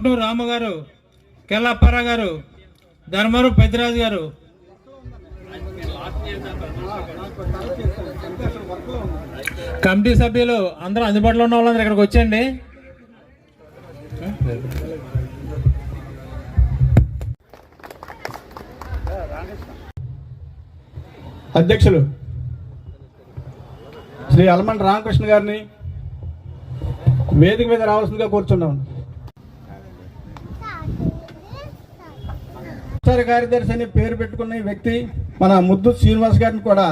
కొట్నూరు రాము గారు కెల్లాపార గారు ధర్మరు పెద్దిరాజు గారు. కమిటీ సభ్యులు అందరూ అందుబాటులో ఉన్న వాళ్ళందరూ ఇక్కడికి వచ్చండి అధ్యక్షులు శ్రీ అలమండ రామకృష్ణ గారిని వేదిక మీద రావాల్సిందిగా కూర్చున్నాం. సరే కార్యదర్శి అని పేరు పెట్టుకున్న వ్యక్తి మన ముద్దు శ్రీనివాస్ గారిని కూడా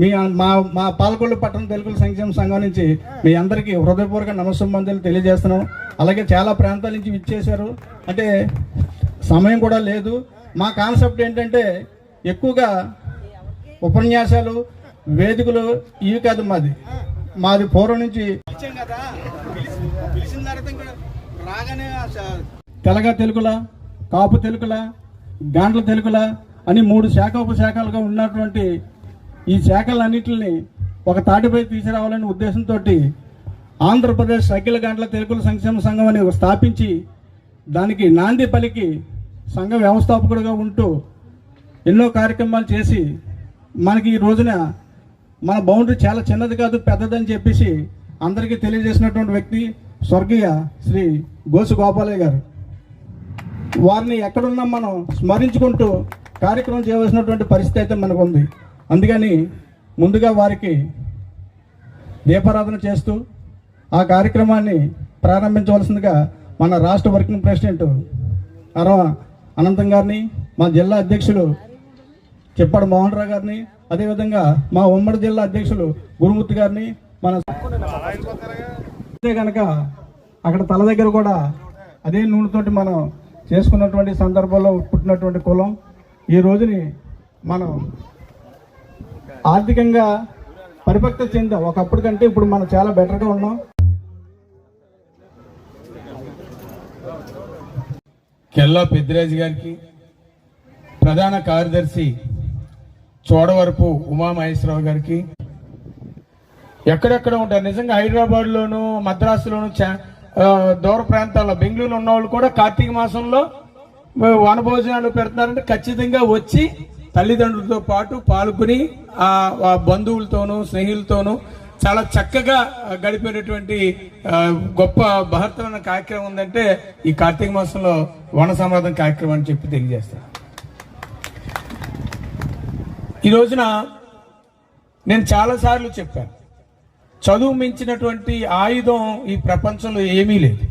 మీ మా మా పాలకొల్లు పట్టణ తెలుగుల సంక్షేమ సంఘం నుంచి మీ అందరికీ హృదయపూర్వక నమస్సంబంధాలు తెలియజేస్తున్నాం. అలాగే చాలా ప్రాంతాల నుంచి విచ్చేశారు. అంటే సమయం కూడా లేదు. మా కాన్సెప్ట్ ఏంటంటే ఎక్కువగా ఉపన్యాసాలు వేదికలు ఇవి కాదు మాది. మాది పూర్వం నుంచి తెలగ తెలుగుల కాపు తెలుగుల గాండ్ల తెలుగుల అని మూడు శాఖ ఉపశాఖలుగా ఉన్నటువంటి ఈ శాఖలన్నింటిని ఒక తాటిపై తీసుకురావాలనే ఉద్దేశంతో ఆంధ్రప్రదేశ్ అఖిల గాండ్ల తెలుగుల సంక్షేమ సంఘం అని స్థాపించి దానికి నాంది పలికి సంఘ వ్యవస్థాపకుడిగా ఉంటూ ఎన్నో కార్యక్రమాలు చేసి మనకి ఈ రోజున మన బౌండరీ చాలా చిన్నది కాదు పెద్దదని చెప్పేసి అందరికీ తెలియజేసినటువంటి వ్యక్తి స్వర్గీయ శ్రీ గోసు గోపాలయ్య గారు. వారిని ఎక్కడున్నా మనం స్మరించుకుంటూ కార్యక్రమం చేయవలసినటువంటి పరిస్థితి అయితే మనకు ఉంది అందుకని ముందుగా వారికి దీపారాధన చేస్తూ ఆ కార్యక్రమాన్ని ప్రారంభించవలసిందిగా మన రాష్ట్ర వర్కింగ్ ప్రెసిడెంట్ అరవ అనంతం గారిని మా జిల్లా అధ్యక్షులు చెప్పాడు మోహన్ రావు గారిని అదేవిధంగా మా ఉమ్మడి జిల్లా అధ్యక్షులు గురుమూర్తి గారిని మన అంతే కనుక అక్కడ తల దగ్గర కూడా అదే నూనెతోటి మనం చేసుకున్నటువంటి సందర్భంలో పుట్టినటువంటి కులం. ఈ రోజుని మనం ఆర్థికంగా పరిపక్త చెందాం. ఒకప్పుడు కంటే ఇప్పుడు మనం చాలా బెటర్గా ఉన్నాం. కెల్లా పెద్దిరాజు గారికి ప్రధాన కార్యదర్శి చోడవరపు ఉమామహేశ్వరరావు గారికి. ఎక్కడెక్కడ ఉంటారు? నిజంగా హైదరాబాద్లోను మద్రాసులోను చా- దూర ప్రాంతాల్లో బెంగళూరులో ఉన్న వాళ్ళు కూడా కార్తీక మాసంలో వనభోజనాలు పెడుతున్నారంటే ఖచ్చితంగా వచ్చి తల్లిదండ్రులతో పాటు పాల్గొని ఆ బంధువులతోనూ స్నేహితులతోనూ చాలా చక్కగా గడిపేటటువంటి గొప్ప బహర్తమైన కార్యక్రమం ఉందంటే ఈ కార్తీక మాసంలో వన సంవర్ధన కార్యక్రమం అని చెప్పి తెలియజేస్తాను. ఈ రోజున నేను చాలాసార్లు చెప్పాను. చదువు మించినటువంటి ఆయుధం ఈ ప్రపంచంలో ఏమీ లేదు.